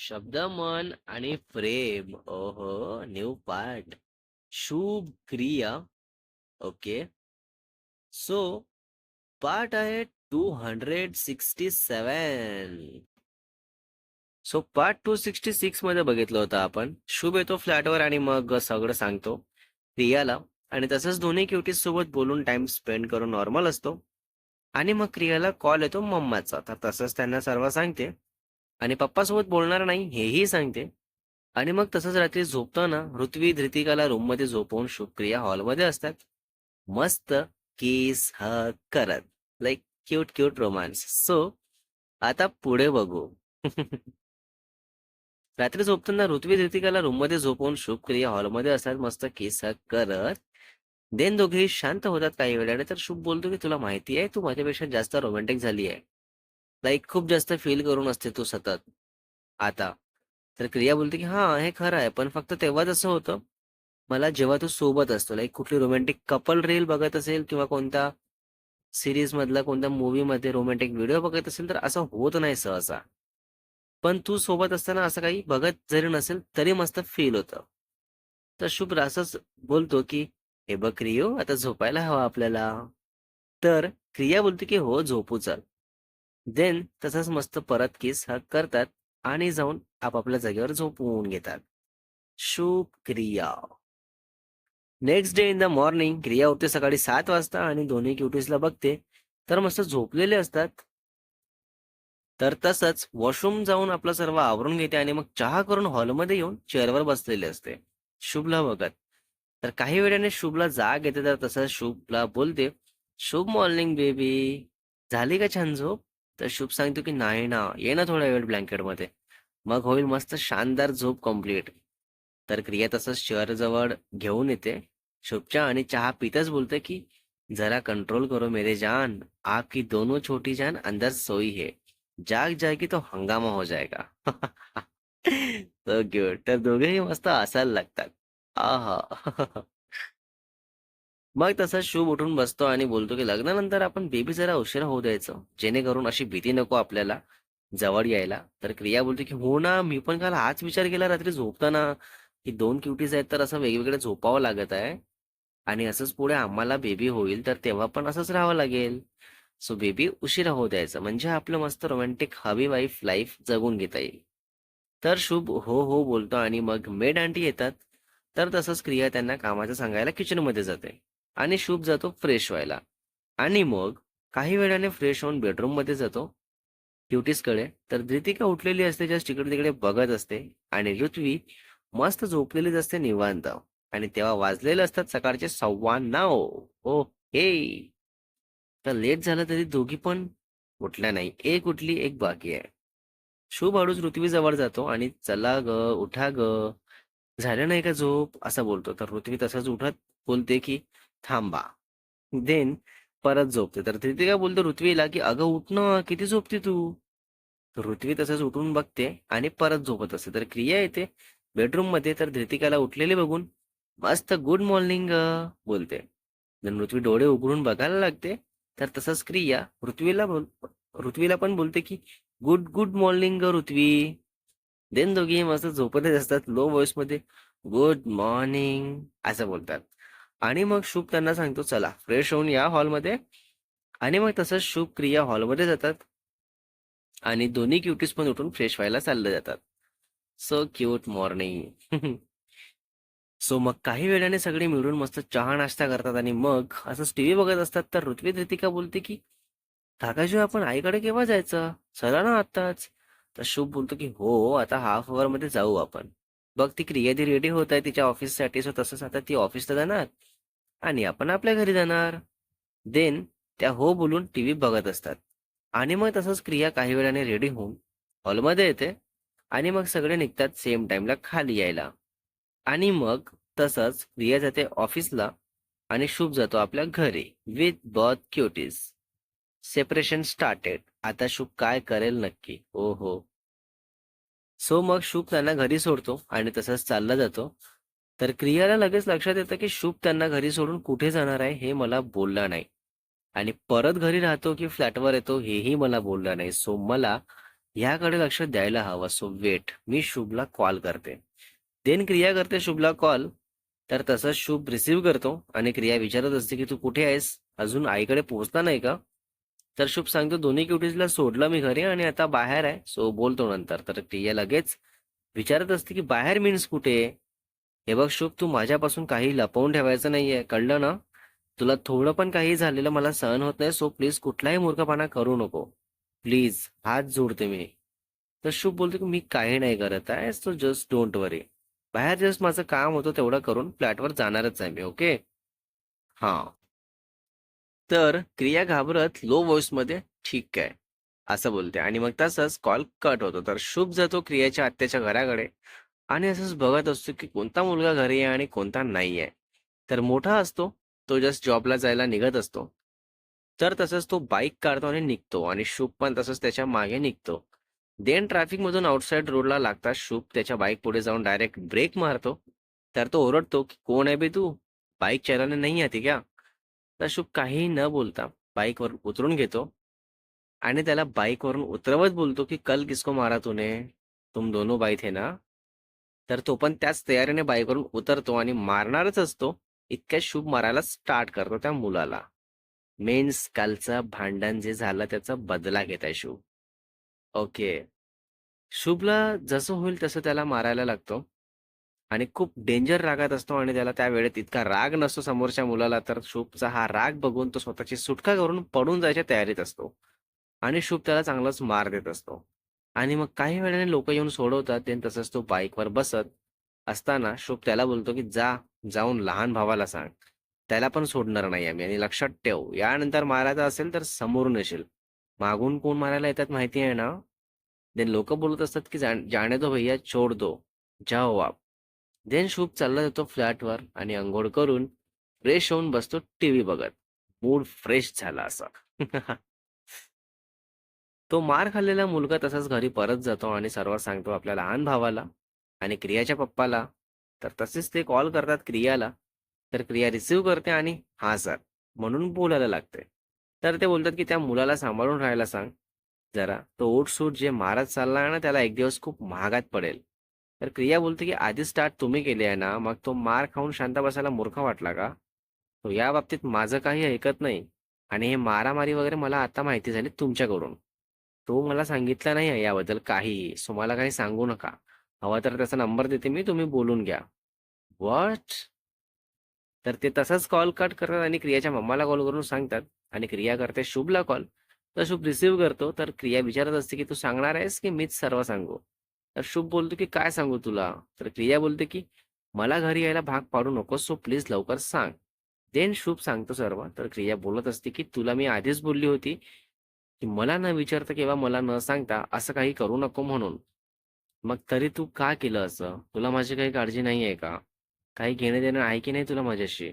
शब्द मन आणि प्रेम. ओहो new part Shubh Kriya. Okay. So part आहे two hundred sixty seven so part two sixty सिक्समध्ये बघितलं होतं आपण. शुभ येतो फ्लॅटवर आणि मग सगळं सांगतो. क्रियाला. आणि तसंच दोन्ही क्युटीज सोबत बोलून टाइम स्पेंड करून नॉर्मल असतो. आणि मग क्रियाला कॉल येतो मम्माचा. तर तसंच त्यांना सर्व सांगते. आणि पप्पासोबत बोलणार नाही हेही सांगते. आणि मग तसंच रात्री झोपताना ऋत्वी धृतिकाला रूममध्ये झोपवून शुभक्रिया हॉलमध्ये असतात. मस्त किस हग करत. Like cute cute romance so आता पुढे बघू. रात्री झोपताना ऋत्वी धृतिकाला रूममध्ये झोपवून शुभक्रिया हॉलमध्ये असतात. मस्त किस हग करत. देन दोघेही शांत होतात काही वेळाने. तर शुभ बोलतो की तुला माहिती आहे तू माझ्यापेक्षा जास्त रोमॅन्टिक झाली आहे. लाईक खूप जास्त फील करून असते तू सतत. आता. तर क्रिया बोलते की हा हे खरं आहे पण फक्त तेव्हाच असं होतं. मला जेव्हा तू सोबत असतो लाईक कुठली रोमॅन्टिक कपल रील बघत असेल किंवा कोणत्या सिरीज मधला कोणत्या मूवी मध्ये रोमॅन्टिक व्हिडिओ बघत असेल तर असं होत नाही सहसा. पण तू सोबत असताना असं काही बघत जरी नसेल तरी मस्त फील होतं. तर शुभ असंच बोलतो की हे बघ क्रियो आता झोपायला हवा आपल्याला. तर क्रिया बोलते की हो झोपू चल. देन तसंच मस्त परत किस हक करतात आणि जाऊन आपापल्या जागेवर झोपवून घेतात. Shubh Kriya. Next day in the morning Kriya उठते सकाळी सात वाजता आणि दोन्ही क्युटीजला बघते. तर मस्त झोपलेले असतात. तर तसंच वॉशरूम जाऊन आपलं सर्व आवरून घेते आणि मग चहा करून हॉलमध्ये येऊन चेअरवर बसलेले असते. शुभला बघत. तर काही वेळाने शुभला जाग येते तर तसंच शुभला बोलते. शुभ मॉर्निंग बेबी झाली का छान झोप? तर शुभ सांगतो की नाही ना ये ना थोडा वेळ ब्लँकेटमध्ये मग होईल मस्त शानदार झोप कंप्लीट तर क्रिया तसंच चेअर जवळ घेऊन येते. शुभच्या आणि चहा पितच बोलते की जरा कंट्रोल करो मेरे जान. आपकी दोनों छोटी जान अंदर सोई है. जाग जाएगी तो हंगामा हो जाएगा. तो cute. तर दोघेही मस्त असायला लागतात. आहा. मग तसंच शुभ उठून बसतो आणि बोलतो की लग्नानंतर आपण बेबी जरा उशिरा होऊ द्यायचं. जेणेकरून अशी भीती नको आपल्याला जवळ यायला. तर क्रिया बोलते की हो ना मी पण काल हाच विचार केला रात्री झोपताना. की दोन क्युटीज आहेत तर असं वेगवेगळे झोपावं लागत आहे. आणि असंच पुढे आम्हाला बेबी होईल तर तेव्हा पण असंच राहावं लागेल. सो बेबी उशिरा होऊ द्यायचं. म्हणजे आपलं मस्त रोमॅन्टिक हवी वाईफ लाईफ जगून घेता येईल. तर शुभ हो हो बोलतो आणि मग मेड आंटी येतात. तर तसंच क्रिया त्यांना कामाचं सांगायला किचनमध्ये जाते. आणि शुभ जातो फ्रेश व्हायला. आणि मग काही वेळाने फ्रेश होऊन बेडरूममध्ये जातो. ड्युटीजकडे तर धृतिका उठलेली असते जस्ट तिकडे तिकडे बघत असते आणि ऋत्वी मस्त झोपलेलीच असते निवांत. आणि तेव्हा वाजलेले असतात सकाळचे सव्वा नऊ. ओ हे तर लेट झालं तरी दोघी पण उठल्या नाही. एक उठली एक बाकी आहे. शुभ हळूच ऋत्वीजवळ जातो आणि चला ग उठा ग. झालं नाही का झोप? असं बोलतो. तर ऋत्वी तसंच उठत. बोलते की थांबा. देन परत झोपते. तर धृतिका बोलतो? ऋत्वीला की अगं उठणं किती झोपते तू? तर ऋत्वी तसंच उठून बघते आणि परत झोपत असते. तर क्रिया येते बेडरूममध्ये तर धृतिकाला उठलेले बघून मस्त गुड मॉर्निंग बोलते. जर ऋत्वी डोळे उघडून बघायला लागते. तर तसंच क्रिया ऋत्वीला बोल ऋत्वीला पण बोलते की good good morning Rutvi. Then दोघी मस्त झोपतच असतात. लो व्हॉइसमध्ये गुड मॉर्निंग. असं बोलतात. आणि मग शुभ त्यांना सांगतो चला फ्रेश होऊन या हॉलमध्ये आणि मग तसंच शुभ क्रिया हॉलमध्ये जातात. आणि दोन्ही क्युटीज पण उठून फ्रेश व्हायला चालले जातात. सो क्यूट मॉर्निंग सो मग काही वेळाने सगळे मिळून मस्त चहा नाश्ता करतात आणि मग असं टीव्ही बघत असतात. तर ऋत्वी रितिका बोलते की काकाजी आपण आईकडे केव्हा जायचं? चला ना आत्ताच. तर शुभ बोलतो की हो आता हाफ अवर मध्ये जाऊ आपण. बघ ती क्रिया ती रेडी होत आहे तिच्या ऑफिससाठी सो तसंच आता ती ऑफिसला जाणार. आणि आपण आपल्या घरी जाणार. देन त्या हो बोलून टीव्ही बघत असतात. आणि मग तसंच क्रिया काही वेळाने रेडी होऊन हॉलमध्ये येते. आणि मग सगळे निघतात सेम टाइमला खाली यायला. आणि मग तसंच क्रिया जाते ऑफिसला आणि शुभ जातो आपल्या घरी with both cuties separation started आता शुभ काय करेल नक्की? ओ हो सो मग शुभ त्यांना घरी सोडतो आणि तसंच चालला जातो. तर क्रियाला लगेच लक्षात येतं की शुभ त्यांना घरी सोडून कुठे जाणार आहे हे मला बोलला नाही. आणि परत घरी राहतो की फ्लॅटवर येतो हेही मला बोलला नाही. सो मला याकडे लक्ष द्यायला हवं. सो वेट मी शुभला कॉल करते. देन क्रिया करते शुभला कॉल. तर तसंच शुभ रिसीव्ह करतो. आणि क्रिया विचारत असते की तू कुठे आहेस? अजून आईकडे पोहोचला नाही का? तर शुभ सांगतो दोन्ही क्युटीजला सोडलं मी घरी आणि आता बाहेर आहे. सो बोलतो नंतर. तर क्रिया लगेच विचारत असते की बाहेर मीन्स कुठे? हे बघ शुभ तू माझ्यापासून काही लपवून ठेवायचं नाहीये. कळलं ना? तुला थोडं पण काही झालेलं मला सहन होत नाही सो प्लीज कुठलाही मूर्खपणा करू नको. प्लीज हात जोडते मी. तर शुभ बोलतो की मी काही नाही करत आहे सो जस्ट डोंट वरी बाहेर जस्ट माझं काम होतं तेवढं करून फ्लॅटवर जाणारच आहे मी ओके हा. तर क्रिया घाबरत लो मध्ये ठीक आहे. असं बोलते. आणि मग तसंच कॉल कट होतो. तर शुभ जातो क्रियाच्या आत्याच्या घराकडे. आणि असंच बघत असतो की कोणता मुलगा घरी आहे आणि कोणता नाही आहे. तर मोठा असतो तो जस्ट जॉबला जायला निघत असतो. तर तसंच तो बाईक काढतो आणि निघतो आणि शुभ पण तसंच त्याच्यामागे निघतो. देन ट्रॅफिक मधून आउटसाइड रोडला लागता शुभ त्याच्या बाईक पुढे जाऊन डायरेक्ट ब्रेक मारतो. तर तो ओरडतो की कोण आहे बे तू? बाईक चालवणे नाही आती क्या तर शुभ काहीही न बोलता बाईकवर उतरून घेतो. आणि त्याला बाईकवरून उतरवत बोलतो की कल किसको मारा तूने? तुम दोनों बाई थे ना? तर तो पण त्याच तयारीने बाईकवरून उतरतो आणि मारणारच असतो. इतक्या शुभ मारायला स्टार्ट करतो त्या मुलाला. मेन्स कालचं भांडण जे झालं त्याचा बदला घेत आहे शुभ. ओके. शुभला जसं होईल तसं त्याला मारायला लागतो. आणि खूप डेंजर रागात असतो आणि त्याला त्या वेळेत इतका राग नसतो समोरच्या मुलाला तर शुभचा हा राग बघून तो स्वतःची सुटका करून पडून जायच्या तयारीत असतो. आणि शुभ त्याला चांगलाच मार देत असतो. आणि मग काही वेळाने लोक येऊन सोडवतात ते तसंच तो बाईकवर बसत असताना शुभ त्याला बोलतो की जा जाऊन लहान भावाला सांग. त्याला पण सोडणार नाही आम्ही आणि लक्षात ठेव. यानंतर मारायचं असेल तर समोरून येशील मागून कोण मारायला येतात माहिती आहे ना? देन लोक बोलत असतात की जाण- जाणे दो भैया छोड दो. जाओ आप. देन शुभ चालला जातो फ्लॅटवर आणि अंघोळ करून फ्रेश होऊन बसतो टीव्ही बघत. मूड फ्रेश झाला असा. तो मार खाल्लेला मुलगा तसाच घरी परत जातो आणि सर्व सांगतो आपल्या लहान भावाला आणि क्रियाच्या पप्पाला. तर तसेच ते कॉल करतात क्रियाला. तर क्रिया रिसीव्ह करते आणि हा सर म्हणून बोलायला लागते. तर ते बोलतात की त्या मुलाला सांभाळून राहायला सांग. जरा तो ओटसूट जे मारत चालला आहे ना त्याला एक दिवस खूप महागात पडेल. तर क्रिया बोलते की आधी स्टार्ट तुम्ही केली आहे ना मग तो मार खाऊन शांत बसायला मूर्ख वाटला का? तो या बाबतीत माझं काही ऐकत नाही. आणि हे मारामारी वगैरे मला आता माहिती झाली तुमच्याकडून. तो मला सांगितला नाही आहे याबद्दल काहीही सो मला काही सांगू नका. हवा तर त्याचा नंबर देते मी तुम्ही बोलून घ्या. वॉट तर ते तसंच कॉल कट करतात आणि क्रियाच्या मम्माला कॉल करून सांगतात आणि क्रिया करते शुभला कॉल. तर शुभ रिसीव्ह करतो. तर क्रिया विचारत असते की तू सांगणार आहेस की मीच सर्व सांगू? तर शुभ बोलतो की काय सांगू तुला? तर क्रिया बोलते की मला घरी यायला भाग पाडू नकोस सो प्लीज लवकर सांग. देन शुभ सांगतो सर्व. तर क्रिया बोलत असते की तुला मी आधीच बोलली होती की मला न विचारता किंवा मला न सांगता असं काही करू नको म्हणून. मग तरी तू का केलं असं? तुला माझी काही काळजी नाही आहे का? काही घेणं देणं आहे की नाही तुला माझ्याशी?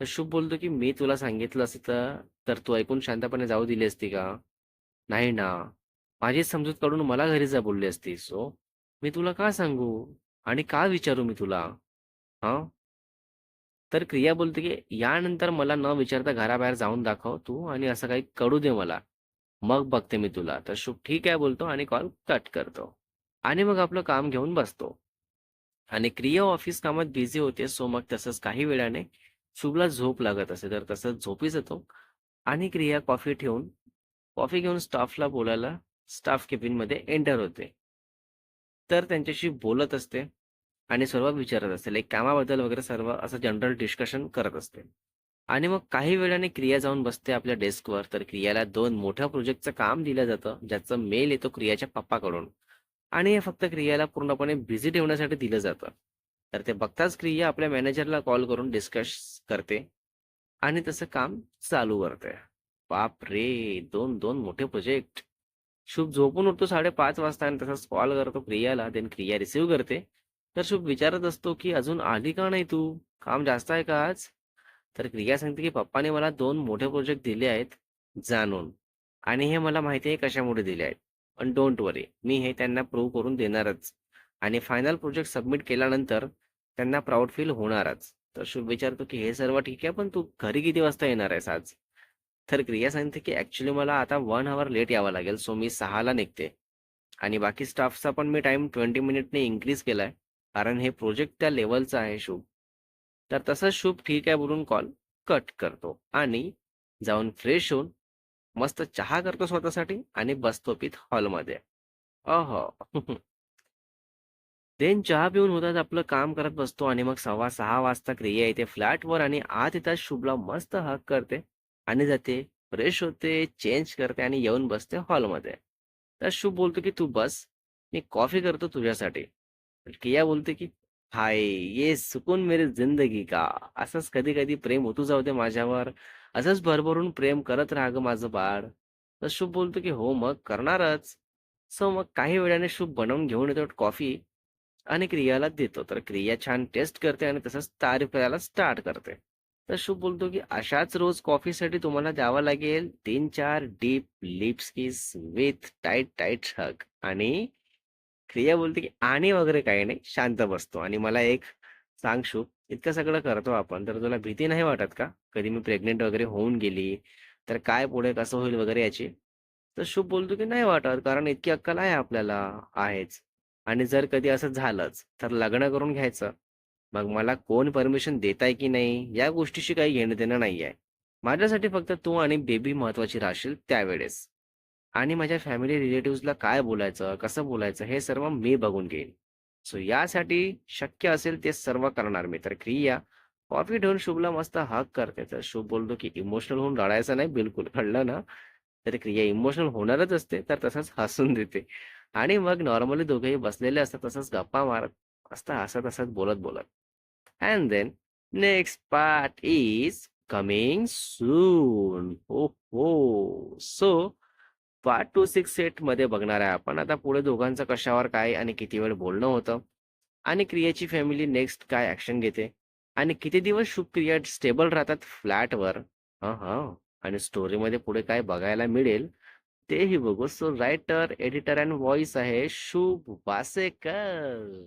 तर शुभ बोलतो की मी तुला सांगितलं असतं तर तू ऐकून शांतपणे जाऊ दिली असती का? नाही ना. माझीच समजूत काढून मला घरी जा बोलली असती सो मी तुला का सांगू? आणि का विचारू मी तुला? हा? तर क्रिया बोलते की यानंतर मला न विचारता घराबाहेर जाऊन दाखव तू आणि असं काही कळू दे मला. मग बघते मी तुला. तर शुभ ठीक आहे बोलतो आणि कॉल कट करतो. आणि मग आपलं काम घेऊन बसतो. आणि क्रिया ऑफिस कामात बिझी होते सो मग तसंच काही वेळाने शुभला झोप लागत असे. तर तसंच झोपी जातो आणि क्रिया कॉफी ठेवून कॉफी घेऊन स्टाफला बोलायला स्टाफ केबिनमध्ये एंटर होते. तर त्यांच्याशी बोलत असते आणि सर्व विचारत असते. लाईक कामाबद्दल वगैरे सर्व असं जनरल डिस्कशन करत असते. आणि मग काही वेळाने क्रिया जाऊन बसते आपल्या डेस्कवर. तर क्रियाला दोन मोठ्या प्रोजेक्टचं काम दिलं जातं ज्याचं मेल येतो क्रियाच्या पप्पाकडून. आणि हे फक्त क्रियाला पूर्णपणे बिझी ठेवण्यासाठी दिलं जातं. तर ते बघताच क्रिया आपल्या मॅनेजरला कॉल करून डिस्कस करते आणि तसं काम चालू करते. बाप रे दोन दोन मोठे प्रोजेक्ट. शुभ झोपून उठतो साडेपाच वाजता आणि तसंच कॉल करतो क्रियाला देन क्रिया रिसीव्ह करते. तर शुभ विचारत असतो की अजून आली का नाही तू? काम जास्त आहे का आज? तर क्रिया सांगते की पप्पाने मला दोन मोठे प्रोजेक्ट दिले आहेत जाणून. आणि हे मला माहिती आहे कशामुळे दिले आहेत. पण डोंट वरी मी हे त्यांना प्रूव्ह करून देणारच. आणि फायनल प्रोजेक्ट सबमिट केल्यानंतर त्यांना प्राऊड फील होणारच. तर शुभ विचारतो की हे सर्व ठीक आहे पण तू घरी किती वाजता येणार आहेस आज? तर क्रिया सांगते की ऍक्च्युली मला आता वन आवर लेट यावं लागेल सो मी सहाला निघते. आणि बाकी स्टाफचा पण मी टाइम 20 मिनिटने इन्क्रीज केलाय. कारण हे प्रोजेक्ट त्या लेवलचं आहे शुभ. तर तसंच शुभ ठीक आहे बोलून कॉल कट करतो आणि जाऊन फ्रेश होऊन मस्त चहा करतो स्वतःसाठी आणि बसतो पीत हॉलमध्ये. अहो! देन चहा पिऊन होतात आपलं काम करत बसतो आणि मग 6:15 वाजता क्रिया येते फ्लॅटवर आणि आत येतात शुभला मस्त हक करते आणि जाते, फ्रेश होते, चेंज करते आणि येऊन बसते हॉलमध्ये. तर शुभ बोलतो की "तू बस, मी कॉफी करतो तुझ्यासाठी." क्रिया बोलते की "हाय, ये सुकून मेरी जिंदगी का." असंच कधी-कधी प्रेम होतू जाऊ दे माझ्यावर. असंच भरभरून प्रेम करत राहा ग माझं बाळ. तर शुभ बोलतो की "हो, मग करणारच." सो मग काही वेळाने शुभ बनवून घेऊन येतो कॉफी आणि क्रियाला देतो. तर क्रिया छान टेस्ट करते आणि तसंच तारीफ करायला स्टार्ट करते. तर शुभ बोलतो की "अशाच रोज कॉफीसाठी तुम्हाला द्यावा लागेल 3-4 deep lips kiss with tight tight hug." आणि क्रिया बोलते की "आणि वगैरे काही नाही, शांत बसतो." आणि मला एक सांग शुभ, इतकं सगळं करतो आपण, तर तुला भीती नाही वाटत का? कधी मी प्रेग्नेंट वगैरे होऊन गेली, तर काय पुढे कसं होईल वगैरे याची? तर शुभ बोलतो की "नाही वाटत, कारण इतकी अक्कल आहे आपल्याला." आहेच. आणि जर कधी असं झालंच, तर लग्न करून घ्यायचं. मग मला कोण परमिशन देतंय की नाही, या गोष्टीशी काही घेणं-देणं नाहीये. माझ्यासाठी फक्त तू आणि बेबी महत्वाची राहशील त्यावेळेस. आणि माझ्या फॅमिली रिलेटिव्हजला काय बोलायचं, कसं बोलायचं हे सर्व मी बघून घेईन. सो यासाठी शक्य असेल ते सर्व करणार मी. तर क्रिया कॉफी ठेवून शुभला मस्त हक करते. तर शुभ बोलतो की "इमोशनल होऊन रडायचं नाही बिलकुल, कळलं ना?" तर क्रिया इमोशनल होणारच असते, तर तसंच हसून देते. आणि मग नॉर्मली दोघेही बसलेले असतात तसंच गप्पा मारत, मस्त हसत-हसत, बोलत-बोलत. And then next part is coming soon. हो, हो. सो पार्ट 2 6 सेटमध्ये बघणार आहे आपण. आता पुढे दोघांचं कशावर काय आणि किती वेळ बोलणं होतं आणि क्रियाची फॅमिली नेक्स्ट काय ॲक्शन घेते आणि किती दिवस शुभ क्रिया स्टेबल राहतात फ्लॅटवर. हां हां आणि स्टोरीमध्ये पुढे काय बघायला मिळेल तेही बघू. So writer, editor and voice आहे शुभ वासेकर.